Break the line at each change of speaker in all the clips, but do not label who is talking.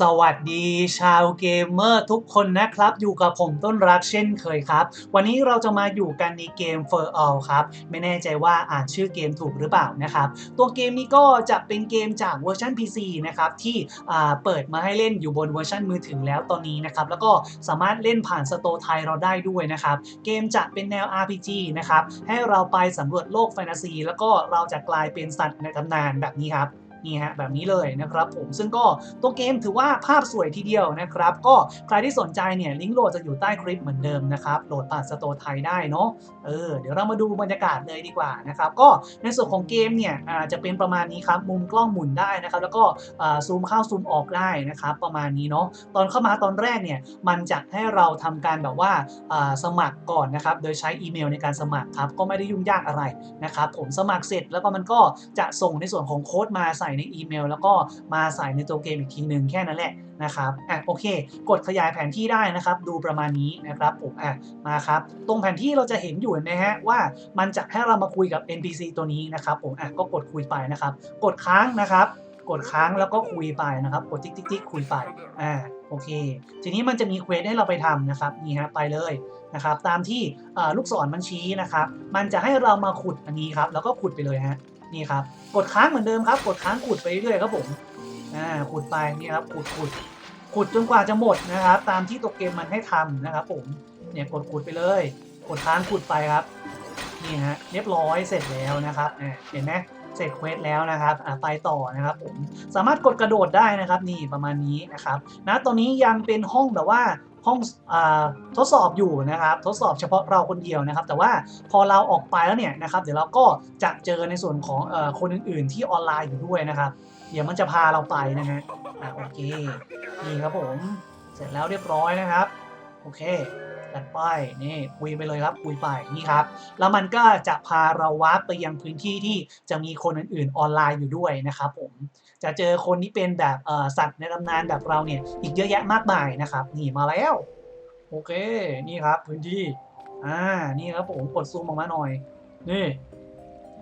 สวัสดีชาวเกมเมอร์ทุกคนนะครับ อยู่กับผมต้นรักเช่นเคยครับ วันนี้เราจะมาอยู่กันในเกม For All ครับ ไม่แน่ใจว่าอ่านชื่อเกมถูกหรือเปล่านะครับ ตัวเกมนี้ก็จะเป็นเกมจากเวอร์ชัน PC นะครับ ที่เปิดมาให้เล่นอยู่บนเวอร์ชันมือถือแล้วตอนนี้นะครับ แล้วก็สามารถเล่นผ่านสโตไทยเราได้ด้วยนะครับ เกมจะเป็นแนว RPG นะครับให้เราไปสำรวจโลกแฟนตาซีแล้วก็เราจะกลายเป็นสัตว์ในตำนานแบบนี้ครับ นี่ฮะแบบนี้เลยนะครับผมซึ่งก็ตัวเกมถือว่าภาพสวยทีเดียวนะครับ ก็ใครที่สนใจเนี่ยลิงก์โหลดจะอยู่ใต้คลิปเหมือนเดิมนะครับโหลดผ่านสโตร์ไทยได้เนาะเออเดี๋ยวเรามาดูบรรยากาศเลยดีกว่านะครับก็ในส่วนของเกมเนี่ยจะเป็นประมาณนี้ครับมุมกล้องหมุนได้นะครับแล้วก็ซูมเข้าซูมออกได้นะครับประมาณนี้เนาะตอนเข้ามาตอนแรกเนี่ยมันจะให้เราทำการแบบว่าสมัครก่อนนะครับโดยใช้อีเมลในการสมัครครับก็ไม่ได้ยุ่งยากอะไรนะครับผมสมัครเสร็จแล้วก็มันก็จะส่งในส่วนของโค้ดมาใส่ในอีเมล แล้วก็มาใส่ในตัวเกมอีกทีหนึ่งแค่นั้นแหละนะครับอะโอเค กดขยายแผนที่ได้นะครับ ดูประมาณนี้นะครับผมอะมาครับ ตรงแผนที่เราจะเห็นอยู่นะฮะว่ามันจะให้เรามาคุยกับ NPC ตัวนี้นะครับผมอะก็กดคุยไปนะครับ กดค้างนะครับกดค้างแล้วก็คุยไปนะครับ กดติ๊กติ๊กติ๊กคุยไปอ่าโอเค ทีนี้มันจะมีเควสให้เราไปทำนะครับนี่ฮะไปเลยนะครับ ตามที่ลูกศรมันชี้นะครับ มันจะให้เรามาขุดอันนี้ครับ แล้วก็ขุดไปเลยฮะ นี่ครับ กดค้างเหมือนเดิมครับ กดค้างขุดไปเรื่อยครับผมอ่าขุดไปนี่ครับขุดขุดขุดจนกว่าจะหมดนะครับ ตามที่ตัวเกมมันให้ทำนะครับผมเนี่ยกดขุดไปเลย กดค้างขุดไปครับนี่ฮะเรียบร้อยเสร็จแล้วนะครับอ่าเห็นไหมเสร็จเควสแล้วนะครับอ่าไปต่อนะครับผมสามารถกดกระโดดได้นะครับ นี่ประมาณนี้นะครับนะตอนนี้ยังเป็นห้องแบบว่า ห้องอทดสอบอยู่นะครับ ทดสอบเฉพาะเราคนเดียวนะครับ แต่ว่าพอเราออกไปแล้วเนี่ยนะครับ เดี๋ยวเราก็จะเจอในส่วนของอคนอื่น ๆ ที่ออนไลน์อยู่ด้วยนะครับ เดี๋ยวมันจะพาเราไปนะฮะอ่าโอเคนี่ครับผม เสร็จแล้วเรียบร้อยนะครับ โอเค จัดไปนี่คุยไปเลยครับคุยไปนี่ครับ แล้วมันก็จะพาเราวาร์ปไปยังพื้นที่ที่จะมีคนอื่นๆออนไลน์อยู่ด้วยนะครับผมจะเจอคนที่เป็นแบบสัตว์ในตำนานแบบเราเนี่ยอีกเยอะแยะมากมายนะครับนี่มาแล้ว โอเคนี่ครับพื้นที่อ่านี่ครับผมกดซูมออกมาหน่อยนี่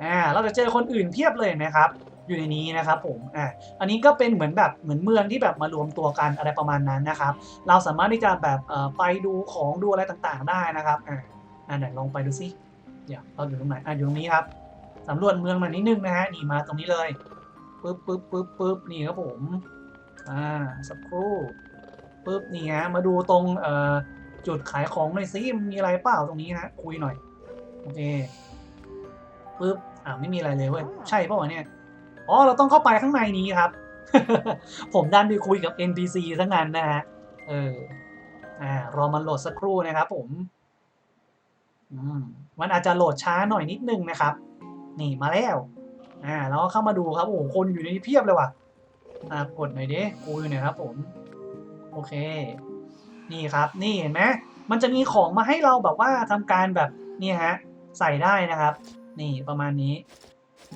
อ่าเราจะเจอคนอื่นเพียบเลยนะครับ อยู่ในนี้นะครับผมอ่าอันนี้ก็เป็นเหมือนแบบเหมือนเมืองที่แบบมารวมตัวกันอะไรประมาณนั้นนะครับ เราสามารถที่จะแบบเอ่อไปดูของดูอะไรต่างๆได้นะครับอ่าอ่าไหนลองไปดูซิเดี๋ยวเราอยู่ตรงไหนอ่าอยู่ตรงนี้ครับสำรวจเมืองมานิดนึงนะฮะนี่มาตรงนี้เลยปึ๊บปึ๊บปึ๊บปึ๊บนี่ครับผมอ่าสักครู่ปึ๊บนี่ฮะมาดูตรงเอ่อจุดขายของหน่อยซิมีอะไรเปล่าตรงนี้ฮะคุยหน่อยโอเคปึ๊บอ่าไม่มีอะไรเลยเว้ยใช่เปล่าวะเนี่ย อ๋อเราต้องเข้าไปข้างในนี้ครับ ผมดันไปคุยกับ NPC ซะงั้นนะฮะเอออ่ารอมันโหลดสักครู่นะครับผมอืมมันอาจจะโหลดช้าหน่อยนิดนึงนะครับ นี่มาแล้วอ่าแล้วก็เข้ามาดูครับโอ้โหคนอยู่ในนี้เพียบเลยว่ะอ่ากดหน่อยดิคุยหน่อยครับ ผม โอเค นี่ครับ นี่เห็นไหมมันจะมีของมาให้เราแบบว่าทำการแบบนี่ฮะใส่ได้นะครับ นี่ประมาณนี้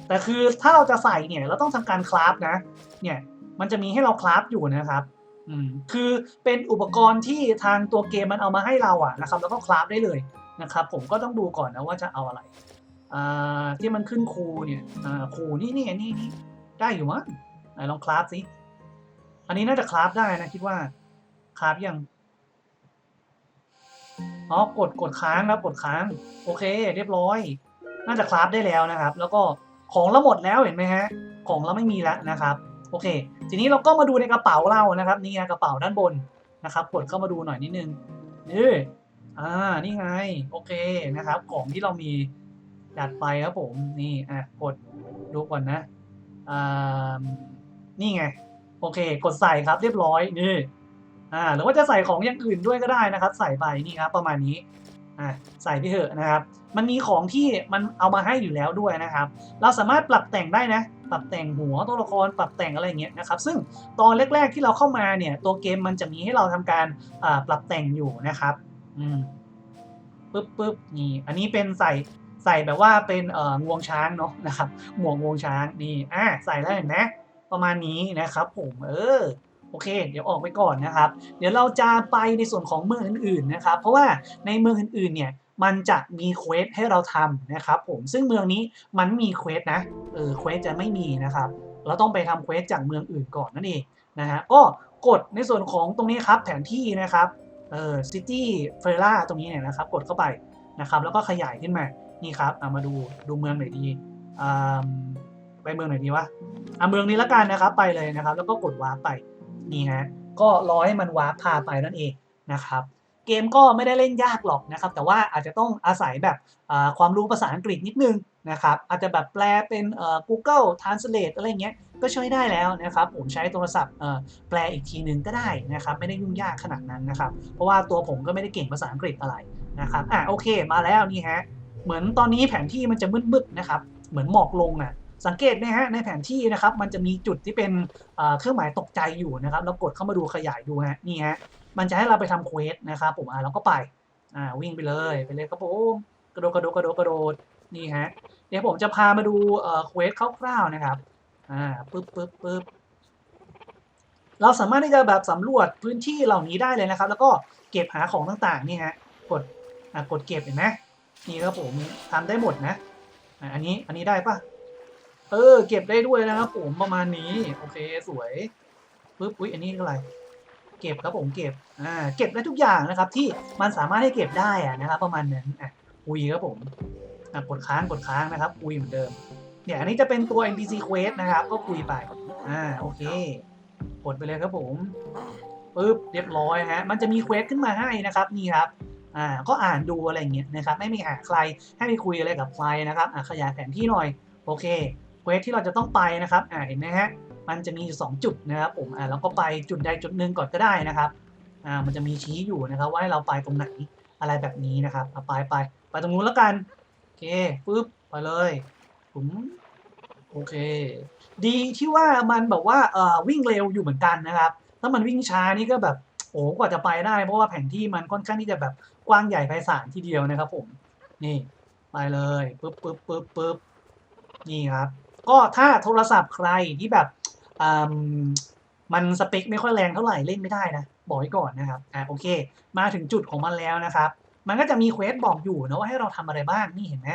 แต่คือถ้าเราจะใส่เนี่ยเราต้องทำการคราฟนะ เนี่ยมันจะมีให้เราคราฟอยู่นะครับอืมคือเป็นอุปกรณ์ที่ทางตัวเกมมันเอามาให้เราอะนะครับ แล้วก็คราฟได้เลยนะครับ ผมก็ต้องดูก่อนนะว่าจะเอาอะไรอ่าที่มันขึ้นคูเนี่ยอ่าคูนี่นี่นี่นี่ได้อยู่มั้งลองคราฟสิอันนี้น่าจะคราฟได้นะคิดว่าคราฟยังอ๋อกดกดค้างครับกดค้าง โอเค เรียบร้อย น่าจะคราฟได้แล้วนะครับ แล้วก็ ของเราหมดแล้วเห็นไหมฮะ ของเราไม่มีแล้วนะครับ โอเค ทีนี้เราก็มาดูในกระเป๋าเรานะครับนี่ไงกระเป๋าด้านบนนะครับกดเข้ามาดูหน่อยนิดนึงนี่อ่านี่ไงโอเคนะครับของที่เรามีจัดไปครับผมนี่อะกดดูก่อนนะอ่านี่ไงโอเค กดใส่ครับเรียบร้อยนี่อ่าหรือว่าจะใส่ของอย่างอื่นด้วยก็ได้นะครับ ใส่ไปนี่ครับประมาณนี้ อ่าใส่ไปเถอะนะครับ มันมีของที่มันเอามาให้อยู่แล้วด้วยนะครับ เราสามารถปรับแต่งได้นะ ปรับแต่งหัวตัวละคร ปรับแต่งอะไรเงี้ยนะครับ ซึ่งตอนแรก ๆที่เราเข้ามาเนี่ย ตัวเกมมันจะมีให้เราทำการปรับแต่งอยู่นะครับ อืมปึ๊บปึ๊บนี่ อันนี้เป็นใส่ใส่แบบว่าเป็นเอ่องวงช้างเนาะนะครับ หมวกงวงช้างนี่ อ่าใส่แล้วเห็นไหมประมาณนี้นะครับผม เออ โอเค เดี๋ยวออกไปก่อนนะครับ เดี๋ยวเราจะไปในส่วนของเมืองอื่นๆนะครับ เพราะว่าในเมืองอื่นๆเนี่ยมันจะมีเควสให้เราทำนะครับผมซึ่งเมืองนี้มันมีเควสนะเออเควสจะไม่มีนะครับเราต้องไปทำเควสจากเมืองอื่นก่อนนั่นเองนะฮะก็กดในส่วนของตรงนี้ครับแผนที่นะครับเออซิตี้เฟร่าตรงนี้เนี่ยนะครับ กดเข้าไปนะครับ แล้วก็ขยายขึ้นมานี่ครับเอามาดูดูเมืองหน่อยดีอ่าไปเมืองไหนดีวะอะเมืองนี้ละกันนะครับไปเลยนะครับ แล้วก็กดวาร์ปไป นี่ฮะก็รอให้มันวาร์ปพาไปนั่นเองนะครับเกมก็ไม่ได้เล่นยากหรอกนะครับ แต่ว่าอาจจะต้องอาศัยแบบความรู้ภาษาอังกฤษนิดนึงนะครับอาจจะแบบแปลเป็น Google Translate อะไรเงี้ยก็ช่วยได้แล้วนะครับ ผมใช้โทรศัพท์แปลอีกทีนึงก็ได้นะครับ ไม่ได้ยุ่งยากขนาดนั้นนะครับ เพราะว่าตัวผมก็ไม่ได้เก่งภาษาอังกฤษอะไรนะครับอะโอเคมาแล้วนี่ฮะเหมือนตอนนี้แผนที่มันจะมืดๆนะครับ เหมือนหมอกลงอะ สังเกตไหมฮะในแผนที่นะครับ มันจะมีจุดที่เป็นเครื่องหมายตกใจอยู่นะครับแล้วกดเข้ามาดูขยายดูฮะนี่ฮะมันจะให้เราไปทำเควสนะครับผมอ่าเราก็ไปอ่าวิ่งไปเลยไปเลยครับผมกระโดดกระโดดกระโดดกระโดดนี่ฮะเดี๋ยวผมจะพามาดูเอ่อเควสคร่าวๆนะครับอ่าปึ๊บปึ๊บปึ๊บเราสามารถที่จะแบบสำรวจพื้นที่เหล่านี้ได้เลยนะครับ แล้วก็เก็บหาของต่างๆนี่ฮะกดอ่ากดเก็บเห็นไหมนี่ครับผมทำได้หมดนะอ่าอันนี้อันนี้ได้ปะ เออ เก็บได้ด้วยนะครับผมประมาณนี้ โอเคสวยปึ๊บอุ้ยอันนี้คืออะไร เก็บครับผมเก็บอ่าเก็บได้ทุกอย่างนะครับ ที่มันสามารถให้เก็บได้อะนะครับ ประมาณนั้นอะคุยครับผมอะกดค้างกดค้างนะครับคุยเหมือนเดิมเนี่ยอันนี้จะเป็นตัว NPC Quest นะครับ ก็คุยไปอ่าโอเคกดไปเลยครับผมปึ๊บเรียบร้อยฮะมันจะมีเควสขึ้นมาให้นะครับนี่ครับอ่าก็อ่านดูอะไรเงี้ยนะครับไม่มีหาใครให้ไปคุยอะไรกับใครนะครับอะขยายแผนที่หน่อย โอเค ควสที่เราจะต้องไปนะครับอ่าเห็นไหมฮะมันจะมีอยู่สองจุดนะครับผมอ่าเราก็ไปจุดใดจุดหนึ่งก่อนก็ได้นะครับอ่ามันจะมีชี้อยู่นะครับว่าให้เราไปตรงไหนอะไรแบบนี้นะครับเอาไปไปไปตรงนู้นแล้วกันโอเคปึ๊บไปเลยผมโอเค ดีที่ว่ามันแบบว่าเอ่อวิ่งเร็วอยู่เหมือนกันนะครับ ถ้ามันวิ่งช้านี่ก็แบบโอ้กว่าจะไปได้ เพราะว่าแผนที่มันค่อนข้างที่จะแบบกว้างใหญ่ไพศาลทีเดียวนะครับผมนี่ไปเลยปึ๊บปึ๊บปึ๊บปึ๊บนี่ครับ ก็ถ้าโทรศัพท์ใครที่แบบมันสเปคไม่ค่อยแรงเท่าไหร่เล่นไม่ได้นะ บอกไว้ก่อนนะครับอ่าโอเค มาถึงจุดของมันแล้วนะครับ มันก็จะมีเควสบอกอยู่นะว่าให้เราทำอะไรบ้างนี่เห็นไหม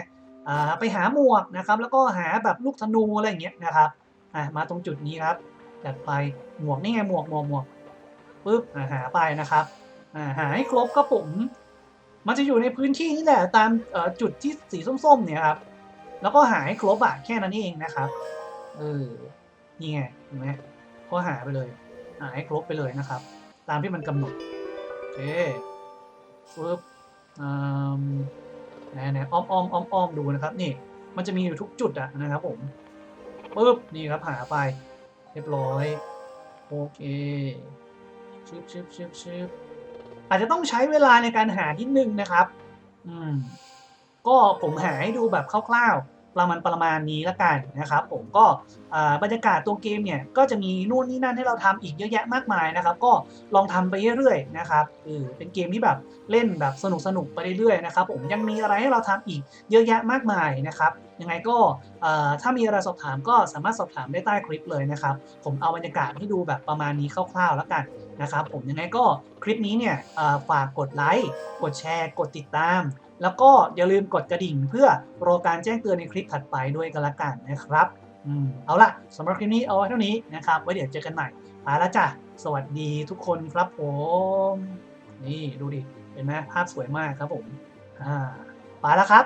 อ่าไปหาหมวกนะครับ แล้วก็หาแบบลูกธนูอะไรอย่างเงี้ยนะครับอ่ามาตรงจุดนี้ครับจัดไปหมวกนี่ไงหมวกหมวกหมวกปึ๊บอ่าหาไปนะครับอ่าหาให้ครบครับผม มันจะอยู่ในพื้นที่นี่แหละตามจุดที่สีส้มๆเนี่ยครับ แล้วก็หาให้ครบอะแค่นั้นเองนะครับ เออ นี่ไงเห็นไหมก็หาไปเลย หาให้ครบไปเลยนะครับ ตามที่มันกำหนดโอเคปึ๊บอืมไหนไหนอ้อมอ้อมอ้อมอ้อมดูนะครับ นี่ มันจะมีอยู่ทุกจุดอะนะครับผมปึ๊บ นี่ครับ หาไป เรียบร้อย โอเคชึบชึบชึบชึบอาจจะต้องใช้เวลาในการหานิดนึงนะครับ อืม ก็ผมหาให้ดูแบบคร่าวๆ ประมาณประมาณนี้ละกันนะครับผมก็บรรยากาศตัวเกมเนี่ยก็จะมีนู่นนี่นั่นให้เราทำอีกเยอะแยะมากมายนะครับ ก็ลองทำไปเรื่อยๆนะครับเออเป็นเกมที่แบบเล่นแบบสนุกสนุกๆไปเรื่อยๆนะครับผมยังมีอะไรให้เราทำอีกเยอะแยะมากมายนะครับยังไงก็ถ้ามีอะไรสอบถามก็สามารถสอบถามได้ใต้คลิปเลยนะครับ ผมเอาบรรยากาศให้ดูแบบประมาณนี้คร่าวๆแล้วกันนะครับผมยังไงก็คลิปนี้เนี่ยฝากกดไลค์กดแชร์ กดติดตาม แล้วก็อย่าลืมกดกระดิ่งเพื่อรอการแจ้งเตือนในคลิปถัดไปด้วยกันละกันนะครับอืมเอาล่ะสำหรับคลิปนี้เอาไว้เท่านี้นะครับไว้เดี๋ยวเจอกันใหม่ไปแล้วจ้ะสวัสดีทุกคนครับผม นี่ดูดิ เห็นไหมภาพสวยมากครับผม อ่าไปแล้วครับ